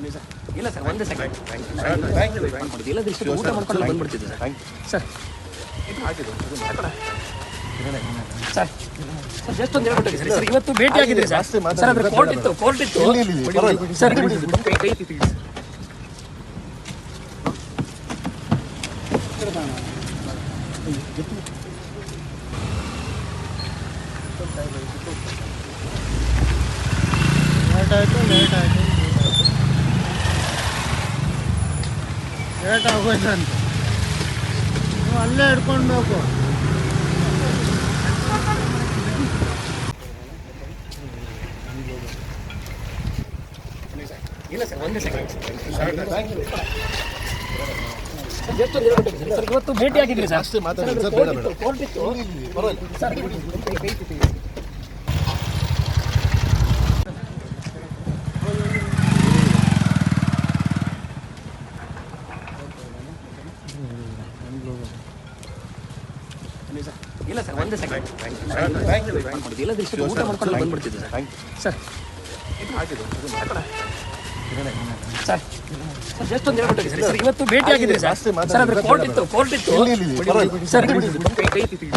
ಒಂದೇ second thank you ಇಲ್ಲದ್ರೆ ಇಷ್ಟು ಊಟ ಮಾಡ್ಕೊಂಡು ಬಂದ್ಬಿಡ್ತಿದ್ದೆ sir thank sir sir sir just ಒಂದು ಹೇಳ್ಬಿಟ್ಟು ಸರ್ ಇವತ್ತು ಭೇಟಿ ಆಗಿದ್ರಿ ಸರ್ ಜಾಸ್ತಿ ಮಾತಾಡಿ, ಸರ್ ಅದ್ರ ಕೋರ್ಟ್ ಇತ್ತು ಕೋರ್ಟ್ ಇತ್ತು. ಇಲ್ಲಿ, ಇಲ್ಲಿ, ಇಲ್ಲಿ, ಪರವಾಗಿಲ್ಲ. ಸರ್ ಕೈ ಕೈ ತೆಗಿ. ಲೇಟ್ ಆಯಿತು ಲೇಟ್ ಆಯಿತು. ಲೇಟ್ ಆಗೋಯ್ತಂತೆ ನೀವು ಅಲ್ಲೇ ಹಿಡ್ಕೊಂಡು ಹೋಗು ಇಲ್ಲ ಸರ್ ಒಂದೇ second thank you sir just sir sir ಇವತ್ತು ಭೇಟಿ ಆಗಿದ್ರಿ ಸರ್ ಅಷ್ಟೇ ಮಾತಾಡಿ ಸರ್ ಬೇಡ ಇತ್ತು ಬೇಡ ಕೋರ್ಟ್ ಇತ್ತು ಇಲ್ಲಿ, ಸರ್ ಒಂದೇ ಸೆಕೆಂಡ್ ಥ್ಯಾಂಕ್ ಯು ಇಲ್ಲದ್ರೆ ಇಷ್ಟು ಊಟ ಮಾಡ್ಕೊಂಡು ಬಂದ್ಬಿಡ್ತಿದ್ದೆ sir thank you sir sir sir just ಒಂದು ಹೇಳ್ಬಿಟ್ಟು ಸರ್ ಸರ್ ಇವತ್ತು ಭೇಟಿ ಆಗಿದ್ರಿ ಸರ್ ಜಾಸ್ತಿ ಸರ್ ಅದ್ರ ಕೋರ್ಟ್ ಇತ್ತು ಕೋರ್ಟ್ ಇತ್ತು ಇಲ್ಲಿ, ಇಲ್ಲಿ, ಇಲ್ಲಿ, ಸರ್ ಕೈ ಕೈ ತೆಗಿ.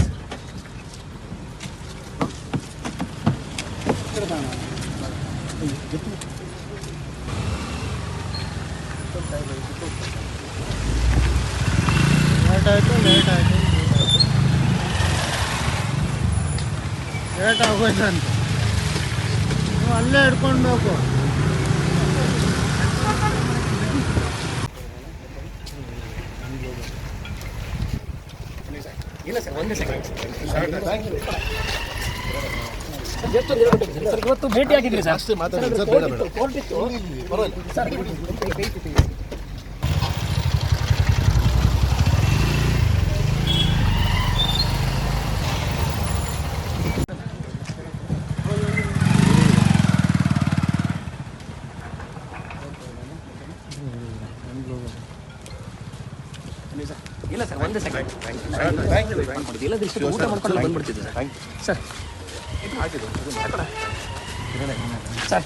ಲೇಟ್ ಆಯಿತು ಲೇಟ್ ಆಯಿತು ಲೇಟ್ ಆಗೋಯ್ತಂತೆ ನೀವು ಅಲ್ಲೇ ಹಿಡ್ಕೊಳ್ಬೇಕು ಹೋಗು ಇಲ್ಲ ಸರ್ ಒಂದೇ ಸೆಕೆಂಡ್ ಥ್ಯಾಂಕ್ ಯು ಜಸ್ಟ್ ಒಂದು ಹೇಳ್ಬಿಟ್ಟು ಸರ್ ಸರ್ ಇವತ್ತು ಭೇಟಿ ಆಗಿದ್ರಿ ಸರ್ ಜಾಸ್ತಿ ಮಾತಾಡಿ ಅದ್ರ ಸರ್ ಕೋರ್ಟ್ ಬೇಡ ಇತ್ತು ಬೇಡ ಕೋರ್ಟ್ ಇತ್ತು ಇಲ್ಲಿ, ಸರ್ ಒಂದೇ ಸೆಕೆಂಡ್ ಥ್ಯಾಂಕ್ ಯು ಇಲ್ಲದ್ರೆ ಇಷ್ಟು ಊಟ ಮಾಡ್ಕೊಂಡು ಬಂದ್ಬಿಡ್ತಿದ್ದೆ sir thank you sir sir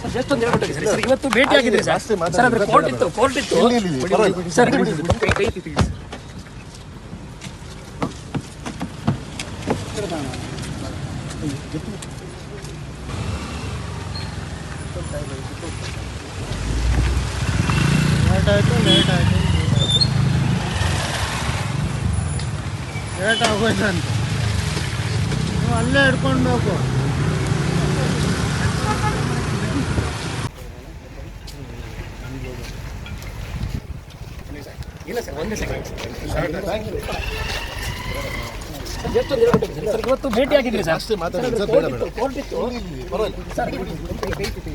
sir just ಒಂದು ಹೇಳ್ಬಿಟ್ಟು ಸರ್ ಸರ್ ಇವತ್ತು ಭೇಟಿ ಆಗಿದ್ರಿ ಸರ್ ಜಾಸ್ತಿ ಸರ್ ಅದ್ರ ಕೋರ್ಟ್ ಇತ್ತು ಕೋರ್ಟ್ ಇತ್ತು ಇಲ್ಲಿ, ಇಲ್ಲಿ, ಇಲ್ಲಿ, ಸರ್ ಕೈ ಕೈ ತೆಗಿ. ಲೇಟ್ ಆಯಿತು ಲೇಟ್ ಆಯಿತು ಲೇಟ್ ಆಗೋಯ್ತಂತೆ ನೀವು ಅಲ್ಲೇ ಹಿಡ್ಕೊಳ್ಬೇಕು ಹೋಗು. ಇಲ್ಲ ಸರ್ ಒಂದೇ ಸೆಕೆಂಡ್ ಥ್ಯಾಂಕ್ ಯು ಜಸ್ಟ್ ಒಂದು ಹೇಳ್ಬಿಟ್ಟು ಸರ್ ಸರ್ ಇವತ್ತು ಭೇಟಿ ಆಗಿದ್ರಿ ಸರ್ ಅಷ್ಟೇ ಮಾತಾಡಿ ಅದ್ರ ಸರ್ ಕೋರ್ಟ್ ಬೇಡ ಇತ್ತು ಬೇಡ ಕೋರ್ಟ್ ಇತ್ತು ಇಲ್ಲಿ, ಇಲ್ಲಿ, ಪರವಾಗಿಲ್ಲ ಸರ್ ಕೈ ಕೈ ತೆಗಿ.